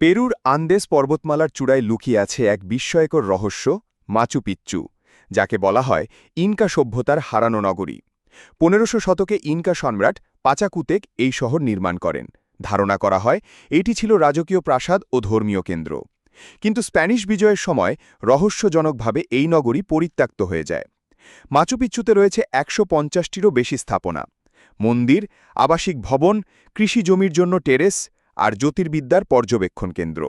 পেরুর আন্দেস পর্বতমালার চূড়ায় লুকিয়ে আছে এক বিস্ময়কর রহস্য, মাচু পিচ্চু, যাকে বলা হয় ইনকা সভ্যতার হারানো নগরী। পনেরোশো শতকে ইনকা সম্রাট পাচাকুতেক এই শহর নির্মাণ করেন। ধারণা করা হয়, এটি ছিল রাজকীয় প্রাসাদ ও ধর্মীয় কেন্দ্র। কিন্তু স্প্যানিশ বিজয়ের সময় রহস্যজনকভাবে এই নগরী পরিত্যক্ত হয়ে যায়। মাচুপিচ্চুতে রয়েছে একশো পঞ্চাশটিরও বেশি স্থাপনা। মন্দির, আবাসিক ভবন, কৃষি জমির জন্য টেরেস আর জ্যোতির্বিদ্যার পর্যবেক্ষণ কেন্দ্র।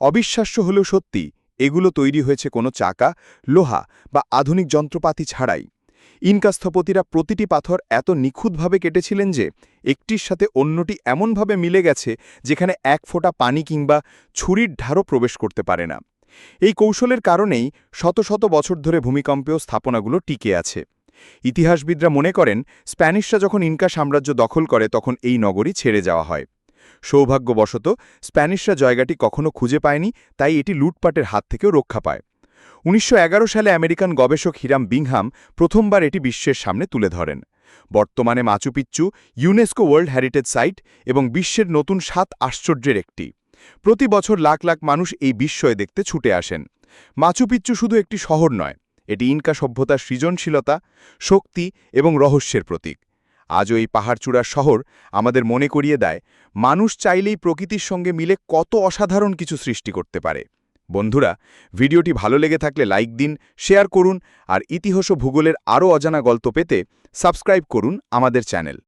অবিশ্বাস্য হলেও সত্যি, এগুলো তৈরি হয়েছে কোনো চাকা, লোহা বা আধুনিক যন্ত্রপাতি ছাড়াই। ইনকা স্থপতিরা প্রতিটি পাথর এত নিখুঁতভাবে কেটেছিলেন যে, একটির সাথে অন্যটি এমনভাবে মিলে গেছে যেখানে এক ফোঁটা পানি কিংবা ছুরির ঢারও প্রবেশ করতে পারে না। এই কৌশলের কারণেই শত শত বছর ধরে ভূমিকম্পেও স্থাপনাগুলো টিকে আছে। ইতিহাসবিদরা মনে করেন, স্প্যানিশরা যখন ইনকা সাম্রাজ্য দখল করে তখন এই নগরী ছেড়ে যাওয়া হয়। সৌভাগ্যবশত, স্প্যানিশরা জায়গাটি কখনো খুঁজে পায়নি, তাই এটি লুটপাটের হাত থেকেও রক্ষা পায়। উনিশশো এগারো সালে আমেরিকান গবেষক হিরাম বিংহাম প্রথমবার এটি বিশ্বের সামনে তুলে ধরেন। বর্তমানে Machu Picchu UNESCO world heritage site এবং বিশ্বের নতুন সাত আশ্চর্যের একটি। প্রতি বছর লাখ লাখ মানুষ এই বিস্ময় দেখতে ছুটে আসেন। মাচুপিচ্চু শুধু একটি শহর নয়, এটি ইনকা সভ্যতার সৃজনশীলতা, শক্তি এবং রহস্যের প্রতীক। আজও এই পাহাড়চূড়ার শহর আমাদের মনে করিয়ে দেয়, মানুষ চাইলেই প্রকৃতির সঙ্গে মিলে কত অসাধারণ কিছু সৃষ্টি করতে পারে। বন্ধুরা, ভিডিওটি ভালো লেগে থাকলে লাইক দিন, শেয়ার করুন, আর ইতিহাস ভূগোলের আরও অজানা গল্প পেতে সাবস্ক্রাইব করুন আমাদের চ্যানেল।